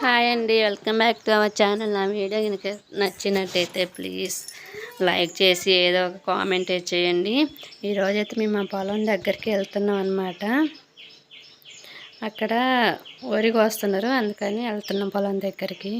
Hi అండి welcome back to our channel. నా video కనుక నచ్చినట్టయితే ప్లీజ్ లైక్ చేసి ఏదో ఒక కామెంట్ చేయండి. ఈరోజైతే మేము మా పొలం దగ్గరికి వెళ్తున్నాం అనమాట అక్కడ వరికి వస్తున్నారు అందుకని వెళ్తున్నాం పొలం దగ్గరికి.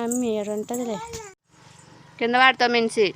మమ్మీ ఏడుంటుందిలే ఉంటుందిలే కింద వాడతావు మిన్సి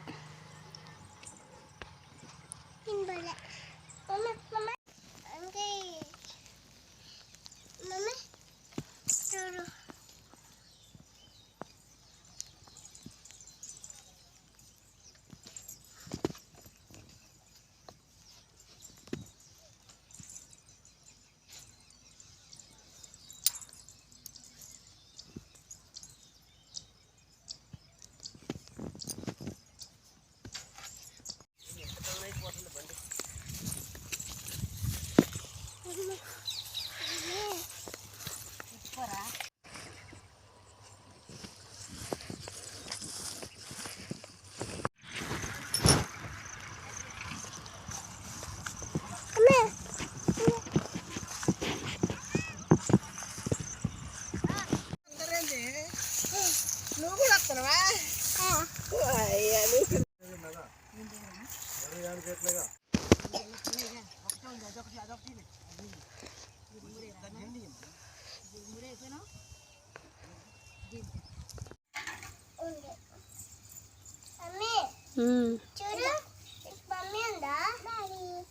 నువ్వు కూడా వస్తున్నావా అయ్యా నువ్వు ఉమ్, చూడు మమ్మీ ఉందా ఉమ్, వదిలి వచ్చిండుగా ఆ, వాళ్ళకి మమ్మీ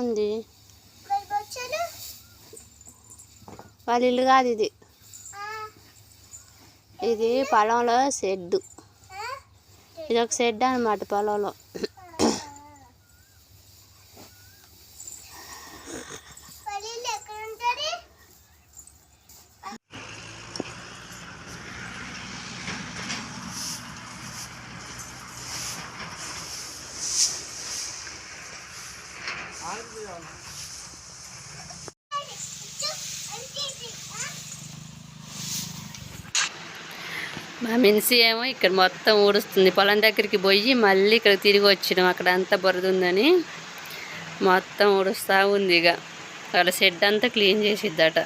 ఉంది. వాళ్ళ ఇల్లు కాదు ఇది. ఇది పొలంలో షెడ్డు. ఇది ఒక షెడ్ అనమాట పొలంలో వాళ్ళ ఇల్లు ఎక్కడ ఉంటుంది మా మిన్సి ఏమో ఇక్కడ మొత్తం ఊడుస్తుంది. పొలం దగ్గరికి పోయి మళ్ళీ ఇక్కడ తిరిగి వచ్చినాం. అక్కడ అంతా బురద ఉందని మొత్తం ఊడుస్తూ ఉంది ఇక. వాళ్ళ షెడ్ అంతా క్లీన్ చేసిద్దట.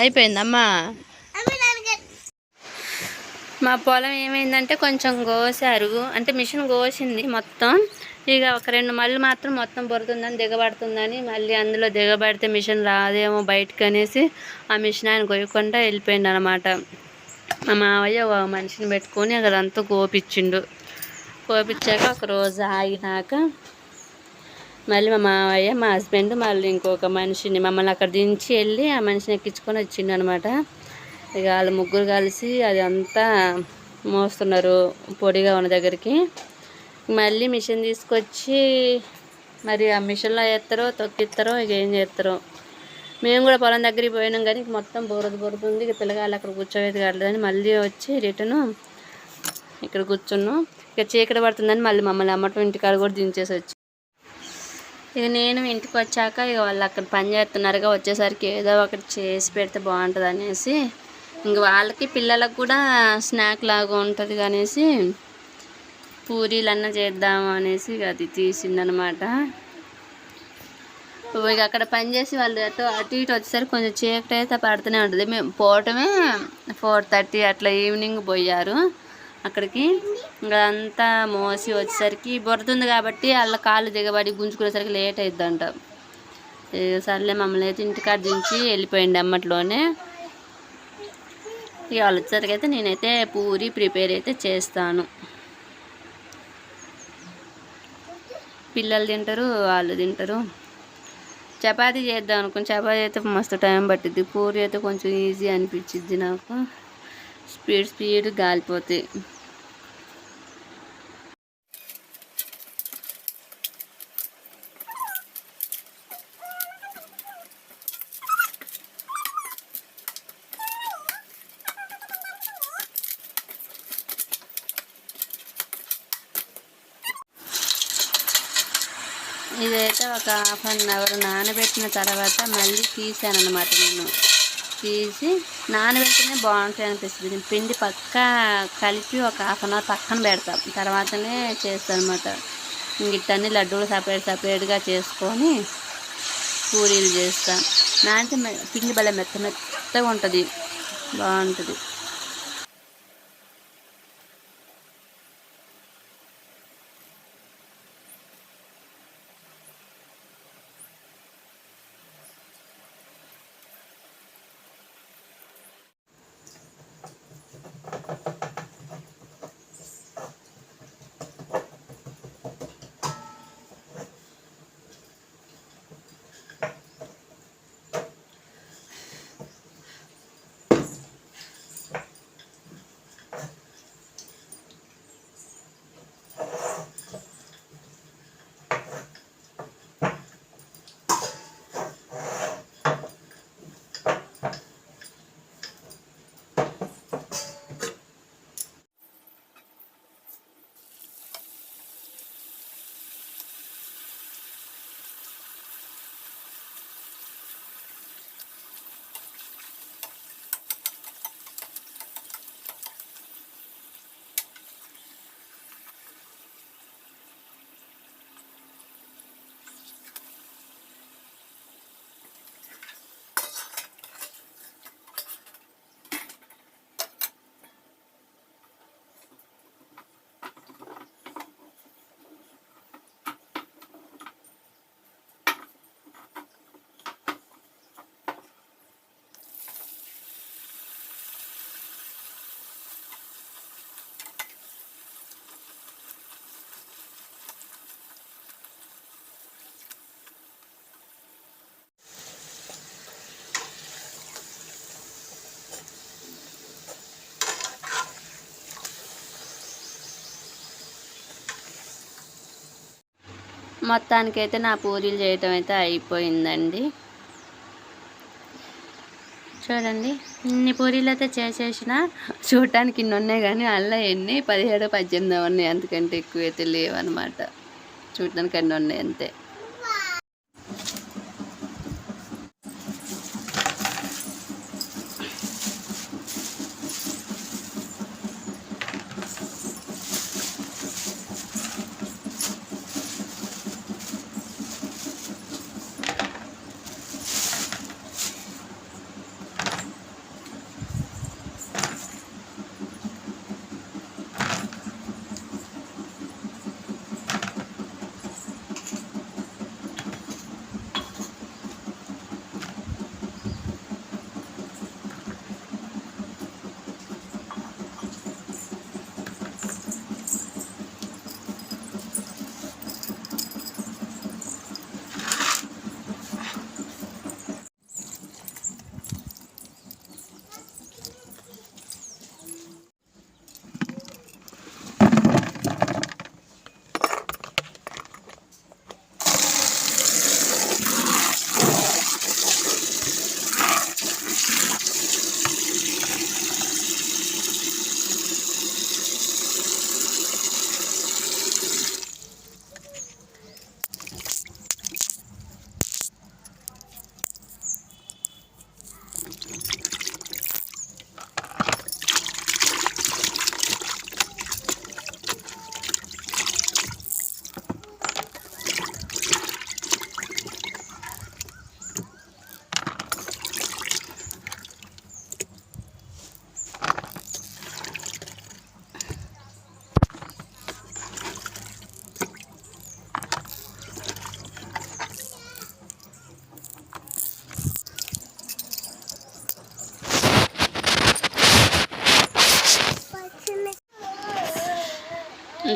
అయిపోయిందమ్మా? మా పొలం ఏమైందంటే కొంచెం కోసారు అంటే మిషన్ కోసింది మొత్తం. ఇక ఒక రెండు మళ్ళీ మాత్రం మొత్తం బురుతుందని దిగబడుతుందని మళ్ళీ అందులో దిగబడితే మిషన్ రాదేమో బయటకు అనేసి ఆ మిషన్ ఆయన కొయ్యకుండా వెళ్ళిపోయింది అనమాట మా మావయ్య ఒక మనిషిని పెట్టుకొని అక్కడంతా కోపించిండు కోపించాక ఒక రోజు ఆగినాక మళ్ళీ మా మావయ్య మా హస్బెండ్ మళ్ళీ ఇంకొక మనిషిని మమ్మల్ని అక్కడ దించి వెళ్ళి ఆ మనిషిని ఎక్కించుకొని వచ్చిండు అనమాట ఇక వాళ్ళు ముగ్గురు కలిసి అది అంతా మోస్తున్నారు పొడిగా ఉన్న దగ్గరికి. మళ్ళీ మిషన్ తీసుకొచ్చి మరి ఆ మిషన్లో వేస్తారో తొక్కిస్తారో ఇక ఏం చేస్తారో. మేము కూడా పొలం దగ్గరికి పోయినాం కానీ మొత్తం బురద బురద ఉంది. ఇక పిల్లగాళ్ళు అక్కడ కూర్చోవేది కాలేదని మళ్ళీ వచ్చి రిటర్ను ఇక్కడ కూర్చున్నాం. ఇక చీకటి పడుతుందని మళ్ళీ మమ్మల్ని అమ్మటం ఇంటికాడ కూడా దించేసి వచ్చి. ఇక నేను ఇంటికి వచ్చాక ఇక వాళ్ళు అక్కడ పని చేస్తున్నారుగా వచ్చేసరికి ఏదో ఒకటి చేసి పెడితే బాగుంటుంది అనేసి ఇంక వాళ్ళకి పిల్లలకు కూడా స్నాక్ లాగా ఉంటుంది అనేసి పూరీలన్నా చేద్దాం అనేసి అది తీసిందనమాట. ఇక అక్కడ పని చేసి వాళ్ళు అటు అటు ఇటు వచ్చేసరికి కొంచెం చీకటి అయితే పడుతూనే ఉంటుంది. మేము పోవటమే ఫోర్ థర్టీ అట్లా ఈవినింగ్ పోయారు అక్కడికి. ఇంకా అంతా మోసి వచ్చేసరికి బురద కాబట్టి వాళ్ళ కాళ్ళు దిగబడి గుంజుకునేసరికి లేట్ అయిద్దంట. ఇక సర్లే మమ్మల్ని అయితే ఇంటికాడ దించి వెళ్ళిపోయింది అమ్మట్లోనే. ఇక వాళ్ళు వచ్చేసరికి అయితే నేనైతే పూరి ప్రిపేర్ అయితే చేస్తాను. పిల్లలు తింటారు వాళ్ళు తింటారు. చపాతీ చేద్దాం అనుకుని చపాతీ అయితే మస్తు టైం పట్టిద్ది. పూరి అయితే కొంచెం ఈజీ అనిపించిద్ది నాకు. స్పీడ్ స్పీడ్ గాలిపోతాయి ఒక హాఫ్ అన్ అవర్ నానబెట్టిన తర్వాత మళ్ళీ తీసాను అనమాట నేను. తీసి నానబెట్టినే బాగుంటాయి అనిపిస్తుంది. నేను పిండి పక్క కలిపి ఒక హాఫ్ అన్ అవర్ పక్కన పెడతాం. తర్వాతనే చేస్తాను అనమాట ఇంగిట్టన్ని లడ్డూలు సపరేట్ సపరేట్గా చేసుకొని పూరీలు చేస్తాను నాంటే పిండి భలే మెత్త మెత్తగా ఉంటుంది. బాగుంటుంది. మొత్తానికైతే నా పూరీలు చేయటం అయితే అయిపోయిందండి. చూడండి ఇన్ని పూరీలు అయితే చేసేసిన చూడటానికి ఇన్ని ఉన్నాయి కానీ అలా ఎన్ని? పదిహేడు పద్దెనిమిది ఉన్నాయి. అందుకంటే ఎక్కువ అయితే లేవన్నమాట. చూడటానికి అన్నీ ఉన్నాయి అంతే.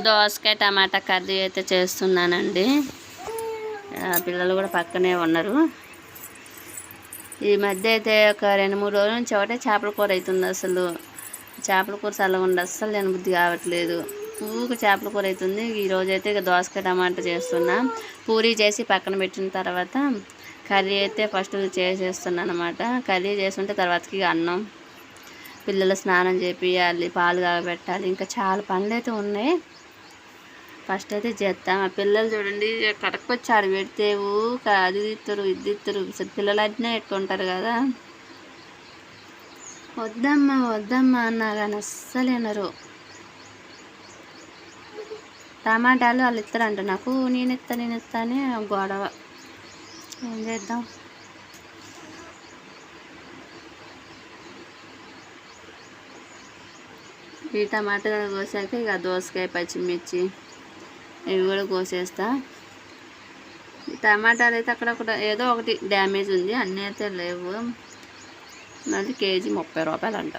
దోసకాయ టమాటా కర్రీ అయితే చేస్తున్నానండి. పిల్లలు కూడా పక్కనే ఉన్నారు. ఈ మధ్య అయితే ఒక రెండు మూడు రోజుల నుంచి ఒకటే చేపల కూర అవుతుంది అసలు. చేపల కూర చల్లగా ఉండి అస్సలు నేను బుద్ధి కావట్లేదు. ఊక చేపల కూర అవుతుంది ఈరోజు అయితే ఇక దోసకాయ టమాటా చేస్తున్నా. పూరి చేసి పక్కన పెట్టిన తర్వాత కర్రీ అయితే ఫస్ట్ చేసేస్తున్నాను అనమాట కర్రీ చేస్తుంటే తర్వాతకి ఇక అన్నం. పిల్లలు స్నానం చేపియాలి పాలు కాగబెట్టాలి. ఇంకా చాలా పనులు అయితే ఉన్నాయి. ఫస్ట్ అయితే చేస్తాం ఆ పిల్లలు చూడండి కడకొచ్చి ఆడ పెడితే అది తిత్తరు ఇది తిత్తారు. పిల్లలు అట్నే పెట్టుకుంటారు కదా. వద్దమ్మా వద్దమ్మా అన్నా కానీ అస్సలు వినరు. టమాటాలు వాళ్ళు ఇస్తారంట నాకు. నేను ఇస్తా నేను ఇస్తా అని గొడవ. ఏం చేద్దాం? ఈ టమాటా కోసాక ఇక దోసకాయ పచ్చిమిర్చి. ఇవి కూడా కోసేస్తా. టమాటాలు అయితే అక్కడక్కడ ఏదో ఒకటి డ్యామేజ్ ఉంది అన్నీ అయితే లేవు. అది కేజీ ముప్పై రూపాయలు అంట.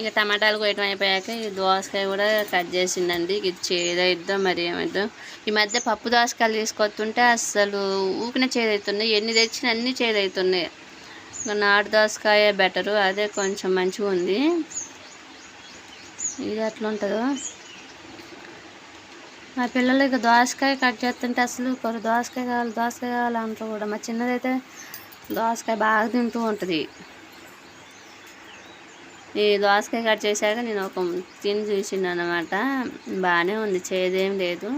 ఇక టమాటాలు కోయటం అయిపోయాక ఈ దోసకాయ కూడా కట్ చేసిందండి. ఇది చేదైద్దో మరి ఏమైద్దో. ఈ మధ్య పప్పు దోసకాయలు తీసుకొస్తుంటే అస్సలు ఊపిన చేదవుతున్నాయి ఎన్ని తెచ్చిన అన్నీ చేదవుతున్నాయి నాటు దోసకాయ బెటరు. అదే కొంచెం మంచిగా ఉంది ఇది ఎట్లా ఉంటుందో. మా పిల్లలు ఇక దోసకాయ కట్ చేస్తుంటే అసలు కొర దోసకాయ కావాలి దోసకాయ కావాలి అంటారు కూడా. మా చిన్నదైతే దోసకాయ బాగా తింటూ ఉంటుంది. ఈ దోసకాయ కట్ చేశాక నేను ఒక తిని చూసిండు అనమాట బాగానే ఉంది చేదేం లేదు.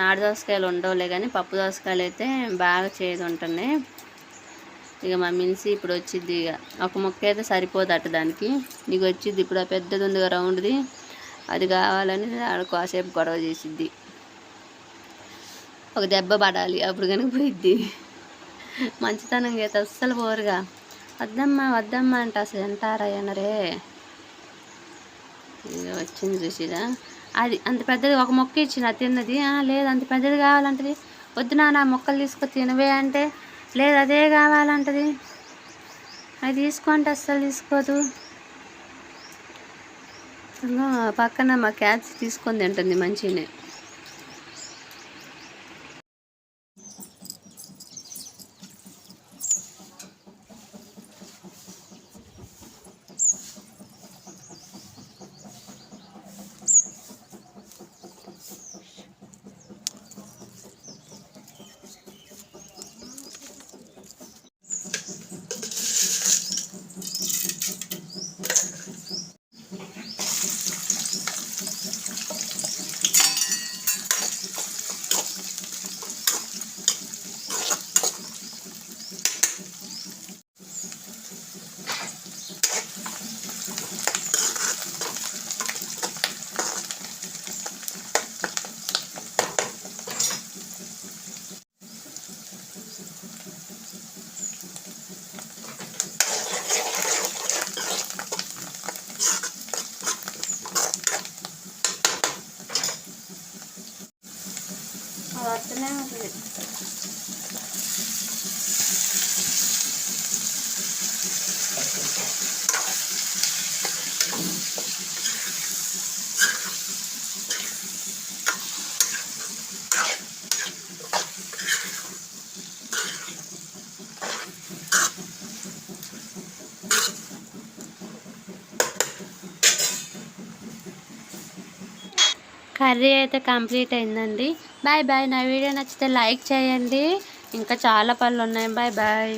నాటు దోసకాయలు ఉండవులే కానీ పప్పు దోసకాయలు అయితే బాగా చేదు ఉంటున్నాయి. ఇక మా మిన్సి ఇప్పుడు వచ్చింది ఇక. ఒక మొక్క అయితే సరిపోదట దానికి. నీకు వచ్చింది ఇప్పుడు ఆ పెద్దది ఉంది రౌండ్ది. అది కావాలని ఆడ కాసేపు గొడవ చేసిద్ది. ఒక దెబ్బ పడాలి అప్పుడు కనుక పోయిద్ది. మంచితనం అయితే అస్సలు పోరుగా. వద్దమ్మా వద్దమ్మా అంటే అసలు ఎంటారా అనరే వచ్చింది చూసిరా. అది అంత పెద్దది ఒక మొక్క ఇచ్చిన తిన్నది. లేదు అంత పెద్దది కావాలంటది. వద్దు నా మొక్కలు తీసుకొని తినవే అంటే లేదు అదే కావాలంటది. అది తీసుకుంటే అస్సలు తీసుకోదు. పక్కన మా క్యాబ్స్ తీసుకొని తింటుంది మంచిగానే కర్రీ అయితే కంప్లీట్ అయిందండి. Bye bye. నా వీడియో నచ్చితే లైక్ చేయండి. ఇంకా చాలా పనులు ఉన్నాయి. Bye bye.